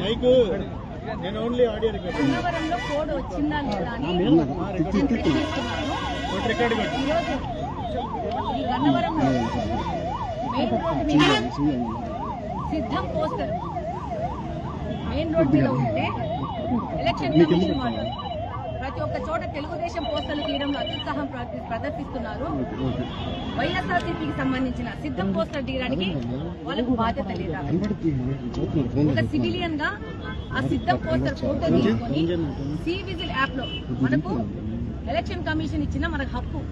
Mic నేను only audio record code వచ్చిందా లేదా రికార్డ్ సిద్ధం పోస్టర్ మెయిన్ రోడ్ మీద ఉంటే ఎలక్షన్ కమిషన్ వాళ్ళు ప్రతి ఒక్క చోట తెలుగుదేశం పోస్టర్లు తీయడంలో అత్యుత్సాహం ప్రద- ప్రదర్శిస్తున్నారు. వైఎస్ఆర్సీపీకి సంబంధించిన సిద్ధం పోస్టర్ తీయడానికి వాళ్ళకు బాధ్యత లేదా? ఒక సివిలియన్గా ఆ సిద్ధం పోస్టర్ ఫోటో తీసుకొని సి విజిల్ యాప్లో మనకు ఎలక్షన్ కమిషన్ ఇచ్చిన మనకు హక్కు.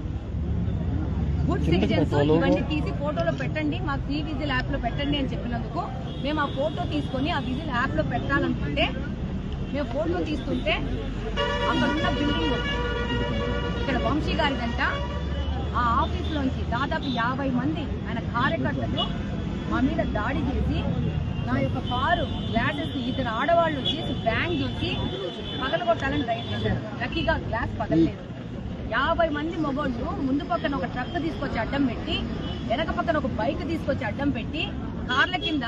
గుడ్ సిటిజన్స్ ఇవన్నీ తీసి ఫోటోలో పెట్టండి మాకు సి విజిల్ యాప్లో పెట్టండి అని చెప్పినందుకు మేము ఆ ఫోటో తీసుకొని ఆ విజిల్ యాప్లో పెట్టాలనుకుంటే మేము ఫోటో తీస్తుంటే అక్కడ ఉన్న బిల్డింగ్ ఇక్కడ వంశీ గారిదంట. ఆ ఆఫీస్ లోంచి దాదాపు యాభై మంది ఆయన కార్యకర్తలు మా మీద దాడి చేసి నా యొక్క కారు గ్లాసెస్ ఇద్దరు ఆడవాళ్ళు చేసి బ్యాంక్ చూసి పగలగొట్టాలని ట్రై చేశారు లక్కీగా గ్లాస్ పగలలేదు. యాభై మంది మొబైల్ ముందు పక్కన ఒక ట్రక్ తీసుకొచ్చి అడ్డం పెట్టి వెనక పక్కన ఒక బైక్ తీసుకొచ్చి అడ్డం పెట్టి కార్ల కింద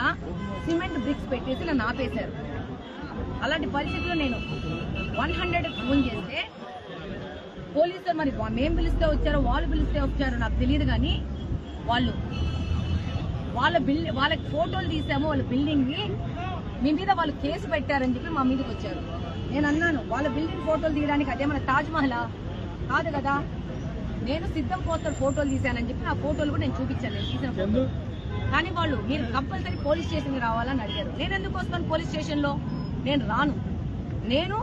సిమెంట్ బ్రిక్స్ పెట్టేసి నన్ను ఆపేశారు. అలాంటి పరిస్థితుల్లో నేను వన్ హండ్రెడ్ ఫోన్ చేస్తే పోలీసులు మరి వా- మేం పిలిస్తే వచ్చారో వాళ్ళు పిలిస్తే వచ్చారో నాకు తెలియదు కానీ వాళ్ళు వాళ్ళ బిల్ వాళ్ళకి ఫోటోలు తీసాము వాళ్ళ బిల్డింగ్ని మీ మీద వాళ్ళు కేసు పెట్టారని చెప్పి మా మీదకి వచ్చారు. నేను అన్నాను వాళ్ళ బిల్డింగ్ ఫోటోలు తీయడానికి అదేమన్నా తాజ్ మహలా? కాదు కదా. నేను సిద్ధం పోస్టర్ ఫోటోలు తీశానని చెప్పి నా ఫోటోలు కూడా నేను చూపించాను నేను తీసిన ఫోటోలు. కానీ వాళ్ళు మీరు కంపల్సరీ పోలీస్ స్టేషన్కి రావాలని అడిగారు. నేను ఎందుకు వస్తాను పోలీస్ స్టేషన్లో నేను రాను. నేను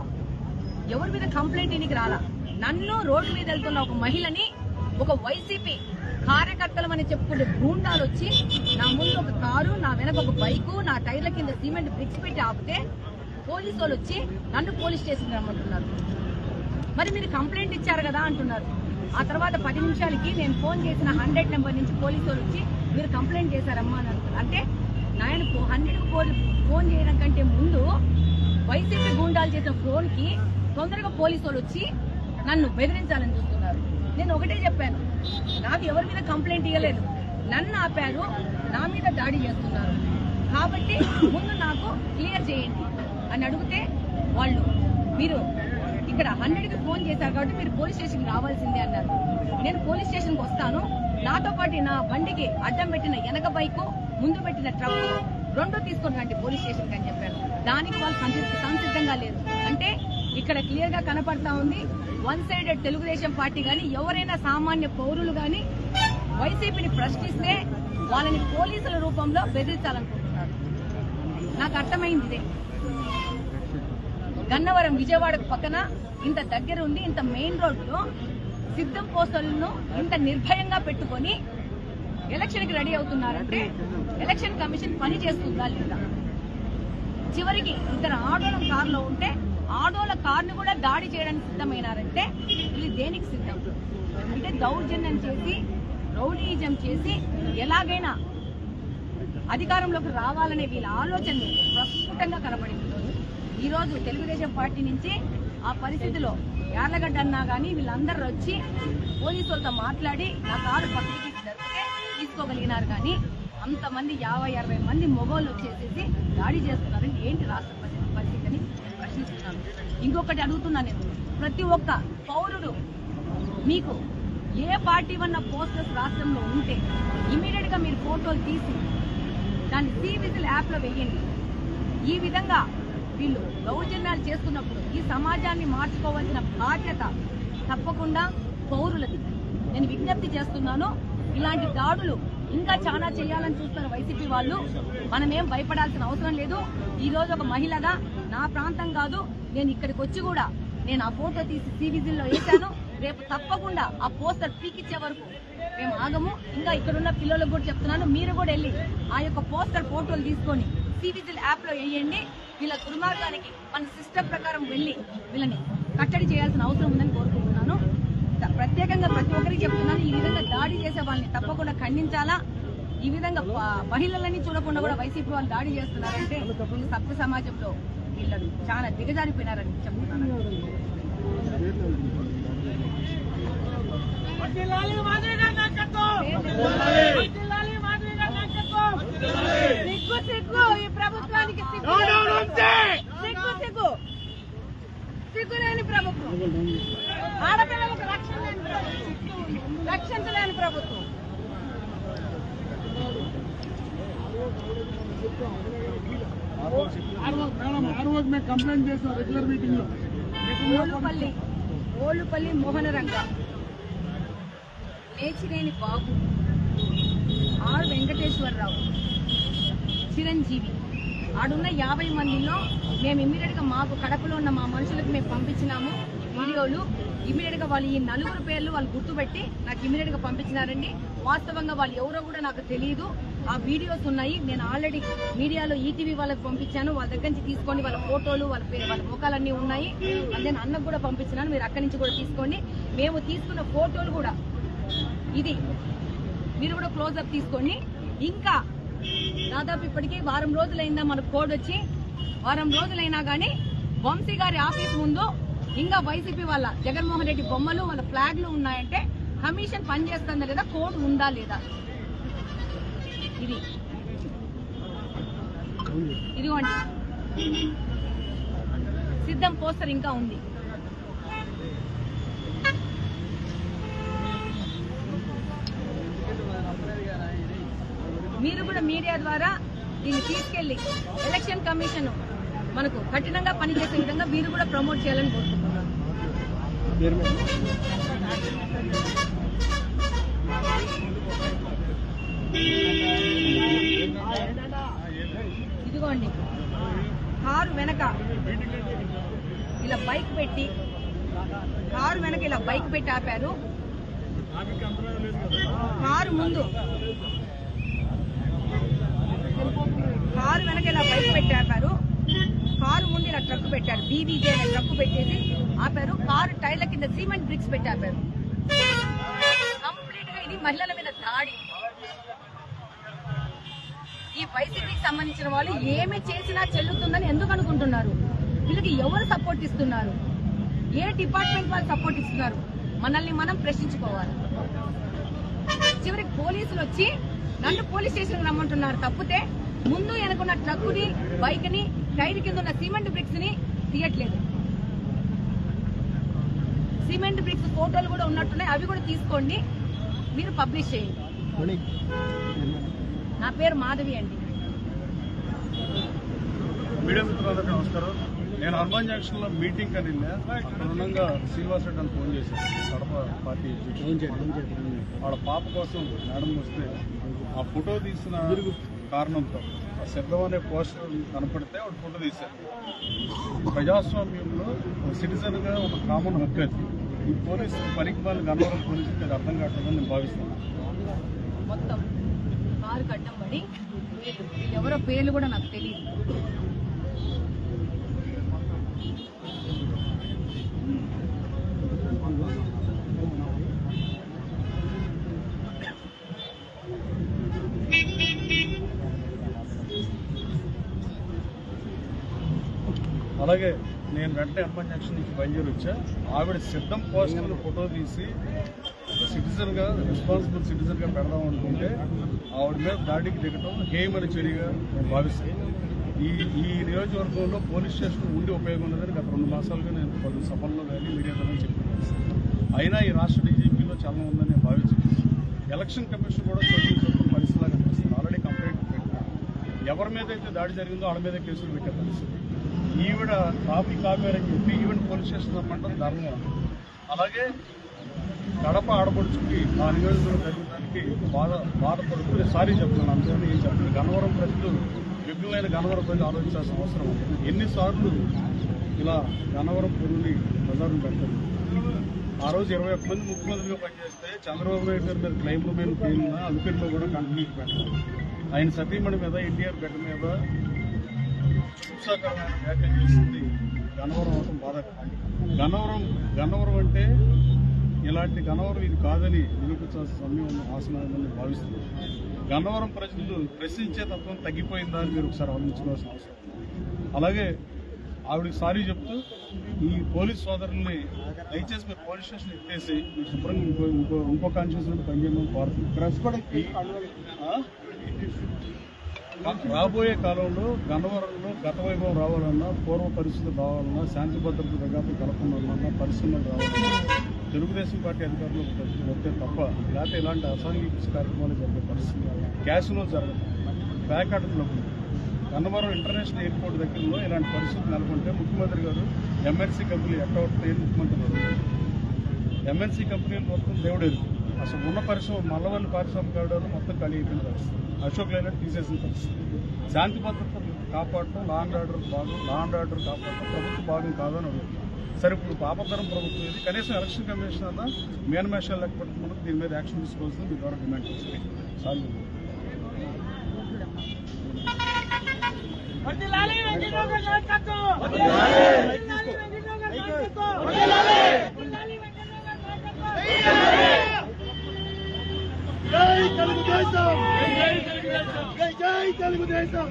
ఎవరి మీద కంప్లైంట్ ఇనికి రాలా? నన్ను రోడ్డు మీద వెళ్తున్న ఒక మహిళని ఒక వైసీపీ కార్యకర్తలమని చెప్పుకుంటే గూండాలు వచ్చి నా ముందు ఒక కారు నా వెనక ఒక బైకు నా టైర్ల కింద సిమెంట్ బ్రిక్స్ పెట్టి ఆపితే పోలీసు వాళ్ళు వచ్చి నన్ను పోలీస్ స్టేషన్ రమ్మంటున్నారు. మరి మీరు కంప్లైంట్ ఇచ్చారు కదా అంటున్నారు. ఆ తర్వాత పది నిమిషాలకి నేను ఫోన్ చేసిన హండ్రెడ్ నెంబర్ నుంచి పోలీసు వాళ్ళు వచ్చి మీరు కంప్లైంట్ చేశారమ్మా అని అంటే నాయన హండ్రెడ్ ఫోన్ చేయడం కంటే ముందు వైసీపీ గూండాలు చేసిన ఫోన్కి తొందరగా పోలీసు వాళ్ళు వచ్చి నన్ను బెదిరించాలని చూస్తున్నారు. నేను ఒకటే చెప్పాను నాకు ఎవరి మీద కంప్లైంట్ ఇవ్వలేదు నన్ను ఆపారు నా మీద దాడి చేస్తున్నారు. కాబట్టి ముందు నాకు క్లియర్ చేయండి అని అడిగితే వాళ్ళు మీరు ఇక్కడ హండ్రెడ్కి ఫోన్ చేశారు కాబట్టి మీరు పోలీస్ స్టేషన్కి రావాల్సిందే అన్నారు. నేను పోలీస్ స్టేషన్కి వస్తాను నాతో పాటు నా బండికి అడ్డం పెట్టిన వెనక బైకు ముందు పెట్టిన ట్రక్ రెండో తీసుకొని రండి పోలీస్ స్టేషన్కి అని చెప్పాను. దానికి వాళ్ళు సంసిద్ధంగా లేరు. అంటే ఇక్కడ క్లియర్గా కనపడతా ఉంది వన్ సైడెడ్ తెలుగుదేశం పార్టీ కానీ ఎవరైనా సామాన్య పౌరులు గాని వైసీపీని ప్రశ్నిస్తే వాళ్ళని పోలీసుల రూపంలో బెదిరించాలనుకుంటున్నారు. నాకు అర్థమైంది ఇదే. గన్నవరం విజయవాడకు పక్కన ఇంత దగ్గర ఉండి ఇంత మెయిన్ రోడ్లో సిద్ధం పోస్టర్లను ఇంత నిర్భయంగా పెట్టుకొని ఎలక్షన్కి రెడీ అవుతున్నారంటే ఎలక్షన్ కమిషన్ పని చేస్తుందా లేదా? చివరికి ఇద్దరు ఆటోల కారులో ఉంటే ఆటోల కార్ను కూడా దాడి చేయడానికి సిద్ధమైనారంటే వీళ్ళు దేనికి సిద్ధం అంటే దౌర్జన్యం చేసి రౌడీజం చేసి ఎలాగైనా అధికారంలోకి రావాలనే వీళ్ళ ఆలోచన ప్రస్ఫుటంగా కనబడింది ఈరోజు. తెలుగుదేశం పార్టీ నుంచి ఆ పరిస్థితిలో యార్లగడ్డ అన్నా కానీ వీళ్ళందరూ వచ్చి పోలీసులతో మాట్లాడి నా కారు పక్కకి తీసుకోగలిగినారు కానీ అంతమంది యాభై అరవై మంది మొబైల్ వచ్చేసేసి దాడి చేస్తున్నారని ఏంటి రాష్ట్ర పరిస్థితి పరిస్థితిని నేను ప్రశ్నిస్తున్నాను. ఇంకొకటి అడుగుతున్నా నేను. ప్రతి ఒక్క పౌరుడు మీకు ఏ పార్టీ ఉన్న పోస్టర్స్ రాష్ట్రంలో ఉంటే ఇమీడియట్గా మీరు ఫోటోలు తీసి దాన్ని సీ విజిల్ యాప్లో వేయండి ఈ విధంగా వీళ్ళు దౌర్జన్యాలు చేస్తున్నప్పుడు ఈ సమాజాన్ని మార్చుకోవాల్సిన బాధ్యత తప్పకుండా పౌరులది. నేను విజ్ఞప్తి చేస్తున్నాను ఇలాంటి దాడులు ఇంకా చాలా చేయాలని చూస్తున్న వైసీపీ వాళ్ళు మనమేం భయపడాల్సిన అవసరం లేదు. ఈ రోజు ఒక మహిళగా నా ప్రాంతం కాదు నేను ఇక్కడికి వచ్చి కూడా నేను ఆ ఫోటో తీసి సి విజిల్లో వేశాను. రేపు తప్పకుండా ఆ పోస్టర్ పీకిచ్చే వరకు మేము ఆగము. ఇంకా ఇక్కడున్న పిల్లలకు కూడా చెప్తున్నాను మీరు కూడా వెళ్ళి ఆ యొక్క పోస్టర్ ఫోటోలు తీసుకొని సివిజిల్ యాప్లో వేయండి. వీళ్ళ దుర్మార్గానికి మన సిస్టమ్ ప్రకారం వెళ్ళి వీళ్ళని కట్టడి చేయాల్సిన అవసరం ఉందని కోరుకుంటున్నాను. చెప్తున్నాను ఈ విధంగా దాడి చేసే వాళ్ళని తప్పకుండా ఖండించాలా? ఈ విధంగా మహిళలని చూడకుండా కూడా వైసీపీ వాళ్ళు దాడి చేస్తున్నారంటే సభ్య సమాజంలో వీళ్ళు చాలా దిగజారిపోయినారని చెప్తున్నాను. ఈ ప్రభుత్వానికి సిగ్గులేని ప్రభుత్వం. ఆడపిల్లలకు రక్షణ లేని ప్రభుత్వం. రక్షించలేని ప్రభుత్వం. ఆ రోజు మేము కంప్లైంట్ చేస్తాం రెగ్యులర్ మీటింగ్లో ఓళ్ళుపల్లి ఓళ్ళుపల్లి మోహన రంగ లేచినేని బాబు. ఆర్ వెంకటేశ్వరరావు. చిరంజీవి. ఆడున్న యాభై మందిలో మేము ఇమీడియట్గా మాకు కడపలో ఉన్న మా మనుషులకు మేము పంపించినాము వీడియోలు. ఇమీడియట్గా వాళ్ళు ఈ నలుగురు పేర్లు వాళ్ళు గుర్తుపెట్టి నాకు ఇమీడియట్గా పంపించినారండి. వాస్తవంగా వాళ్ళు ఎవరో కూడా నాకు తెలియదు ఆ వీడియోస్ ఉన్నాయి. నేను ఆల్రెడీ మీడియాలో ఈటీవీ వాళ్ళకి పంపించాను. వాళ్ళ దగ్గర నుంచి తీసుకోండి. వాళ్ళ ఫోటోలు వాళ్ళ పేరు వాళ్ళ ముఖాలన్నీ ఉన్నాయి. నేను అన్నకు కూడా పంపించినాను. మీరు అక్కడి నుంచి కూడా తీసుకోండి. మేము తీసుకున్న ఫోటోలు కూడా ఇది. మీరు కూడా క్లోజ్ అప్ తీసుకోండి. ఇంకా దాదాపు ఇప్పటికీ వారం రోజులైందా మనకు కోడ్ వచ్చి వారం రోజులైనా గానీ వంశీ గారి ఆఫీస్ ముందు ఇంకా వైసీపీ వాళ్ళ జగన్మోహన్ రెడ్డి బొమ్మలు వాళ్ళ ఫ్లాగ్లు ఉన్నాయంటే కమిషన్ పనిచేస్తుందా లేదా కోడ్ ఉందా లేదా? ఇది. ఇదిగోండి. సిద్ధం పోస్టర్ ఇంకా ఉంది. మీరు కూడా మీడియా ద్వారా దీన్ని తీసుకెళ్ళి ఎలక్షన్ కమిషన్ మనకు కఠినంగా పనిచేసే విధంగా మీరు కూడా ప్రమోట్ చేయాలని కోరుకుంటున్నాను ఇదిగోండి. కారు వెనక ఇలా బైక్ పెట్టి కారు వెనక ఇలా బైక్ పెట్టి ఆపారు. కారు ముందు కారు వెనక ఇలా బైక్ పెట్టారు కారు ముందు ఇలా ట్రక్ పెట్టారు. బీబీజే అనే ట్రక్ పెట్టేసి ఆపారు. కారు టైర్ల కింద సిమెంట్ బ్రిక్స్ పెట్టి ఆపారు. కంప్లీట్గా ఇది మహిళల మీద దాడి. ఈ వైసీపీకి సంబంధించిన వాళ్ళు ఏమి చేసినా చెల్లుతుందని ఎందుకు అనుకుంటున్నారు? వీళ్ళకి ఎవరు సపోర్ట్ ఇస్తున్నారు? ఏ డిపార్ట్మెంట్ వాళ్ళు సపోర్ట్ ఇస్తున్నారు? మనల్ని మనం ప్రశ్నించుకోవాలి. చివరికి పోలీసులు వచ్చి నన్ను పోలీస్ స్టేషన్ రమ్మంటున్నారు. తప్పితే ముందు వెనుకున్న ట్రక్కుని బైక్ని టైర్ కింద ఉన్న సిమెంట్ బ్రిక్స్ని తీయట్లేదు. సిమెంట్ బ్రిక్స్ ఫోటోలు కూడా ఉన్నట్టున్నాయి. అవి కూడా తీసుకోండి. మీరు పబ్లిష్ చేయండి. నా పేరు మాధవి అండి. మీడియా మిత్రులందరికీ నమస్కారం. నేను హనుమాన్ జంక్షన్లో మీటింగ్ అని వెళ్ళా అక్కడ ఉండగా శ్రీనివాస్ రెడ్డి అని ఫోన్ చేశాను. కడప పార్టీ వాళ్ళ పాప కోసం మేడం వస్తే ఆ ఫోటో తీసిన కారణంతో ఆ శబ్దం అనే పోస్టర్ కనపడితే వాడు ఫోటో తీశారు. ప్రజాస్వామ్యంలో సిటిజన్గా ఒక కామన్ హక్కు అది. ఈ పోలీసు పనికి వాళ్ళు గన్నవరం పోలీసుకి అది అర్థం కావట్లేదని నేను భావిస్తున్నాను. మొత్తం కారు కట్టం పడి ఎవరో పేర్లు కూడా నాకు తెలియదు. అలాగే నేను వెంటనే హనుమాన్ జంక్షన్ నుంచి బయలుదేరి వచ్చా ఆవిడ సిద్ధం పోస్టర్ ఫోటో తీసి సిటిజన్గా రెస్పాన్సిబుల్ సిటిజన్గా పెడదాం అనుకుంటే ఆవిడ మీద దాడికి దిగటం హేయమని చర్యగా నేను భావిస్తాను. ఈ ఈ నియోజకవర్గంలో పోలీస్ స్టేషన్ ఉండి ఉపయోగం ఉన్నదని గత రెండు మాసాలుగా నేను పలు సభల్లో కానీ మీడియా ద్వారా చెప్పాను. అయినా ఈ రాష్ట్ర డీజీపీలో చాలా ఉందని నేను భావించాను ఎలక్షన్ కమిషన్ కూడా చోటు చోటు కనిపిస్తుంది ఆల్రెడీ కంప్లైంట్ పెట్టారు. ఎవరి మీద అయితే దాడి జరిగిందో వాళ్ళ మీద కేసులు పెట్టే పరిస్థితి ఈవిడ ట్రాఫిక్ ఆపారని చెప్పి ఈవెన్ పోలీస్ స్టేషన్ రమ్మంటాం ధర్మం. అలాగే కడప ఆడపడుచుకి ఆ నియోజకవర్గం జరగడానికి బాధ బాధపడుతూ సారీ చెప్తున్నాను. అంతేగాని ఏం చెప్పండి గన్నవరం ప్రజలు విభిన్నమైన గన్నవరం ప్రజలు ఆలోచించాల్సిన అవసరం ఉంది. ఎన్నిసార్లు ఇలా గన్నవరం పొరుని ప్రజలను పెట్టారు. ఆ రోజు ఇరవై ఒక్క మంది ముఖ్యమంత్రిగా పనిచేస్తే చంద్రబాబు నాయుడు గారి మీద క్లైమ్ల మీద తేలిన అదుపులో కూడా కంటిన్యూ పెట్టారు ఆయన సతీమణి మీద ఎన్టీఆర్ గడ్డ మీద హింసాకరమైన వ్యాఖ్యలు చేసింది గన్నవరం అవటం బాధాకరం. గన్నవరం గన్నవరం అంటే ఇలాంటి గన్నవరం ఇది కాదని నిరూపించాల్సిన సమయం ఉంది ఆసనని భావిస్తున్నాను గన్నవరం ప్రజలు ప్రశ్నించే తత్వం తగ్గిపోయిందా అని మీరు ఒకసారి ఆలోచించుకోవాల్సిన అవసరం. అలాగే ఆవిడకి సారీ చెప్తూ ఈ పోలీస్ సోదరుల్ని దయచేసి మీరు పోలీస్ స్టేషన్ ఎత్తేసి మీరు శుభ్రంగా ఇంకో ఇంకో ఇంకో కాన్షియస్ నుండి పనిచేయమని కోరుతుంది రాబోయే కాలంలో గన్నవరంలో గత వైభవం రావాలన్నా పూర్వ పరిస్థితులు రావాలన్నా శాంతి భద్రత విఘాతం కలపడాలన్నా పరిశ్రమలు రావాలన్నా తెలుగుదేశం పార్టీ అధికారులు వస్తే తప్ప లేకపోతే ఇలాంటి అసాంఘిక కార్యక్రమాలు జరిగే పరిస్థితి క్యాష్లో జరగదు. ప్యాకెట్లో గన్నవరం ఇంటర్నేషనల్ ఎయిర్పోర్ట్ దగ్గరలో ఇలాంటి పరిస్థితులు నెలకొంటే ముఖ్యమంత్రి గారు ఎంఎన్సీ కంపెనీ ఎట్టవుతాయి ముఖ్యమంత్రి గారు. ఎంఎన్సీ కంపెనీలు మొత్తం దేవుడేది అసలు ఉన్న పరిశ్రమ మల్లవల్లి పారిశ్రామిక మొత్తం ఖాళీ అయిపోయిన పరిస్థితి. అశోక్ లైలాండ్ తీసేసిన పరిస్థితి శాంతి భద్రతలు కాపాడటం లా అండ్ ఆర్డర్ భాగం లా అండ్ ఆర్డర్ కాపాడటం ప్రభుత్వ భాగం కాదని అడుగుతుంది సరే ఇప్పుడు పాపధరం ప్రభుత్వం ఇది కనీసం ఎలక్షన్ కమిషన్ అన్న మేనమేషాలు లెక్క పెట్టుకున్నప్పుడు దీని మీద యాక్షన్ తీసుకోవాల్సింది మీ ద్వారా డిమాండ్ చేస్తుంది చాలు తెలుగుదేశం.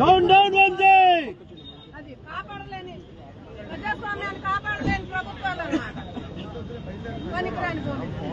డౌన్ డౌన్ వందే అది కాపాడలేని ప్రజాస్వామ్యాన్ని కాపాడలేని ప్రభుత్వాలు అన్నమాట. పనికిరాని పోలీసులు.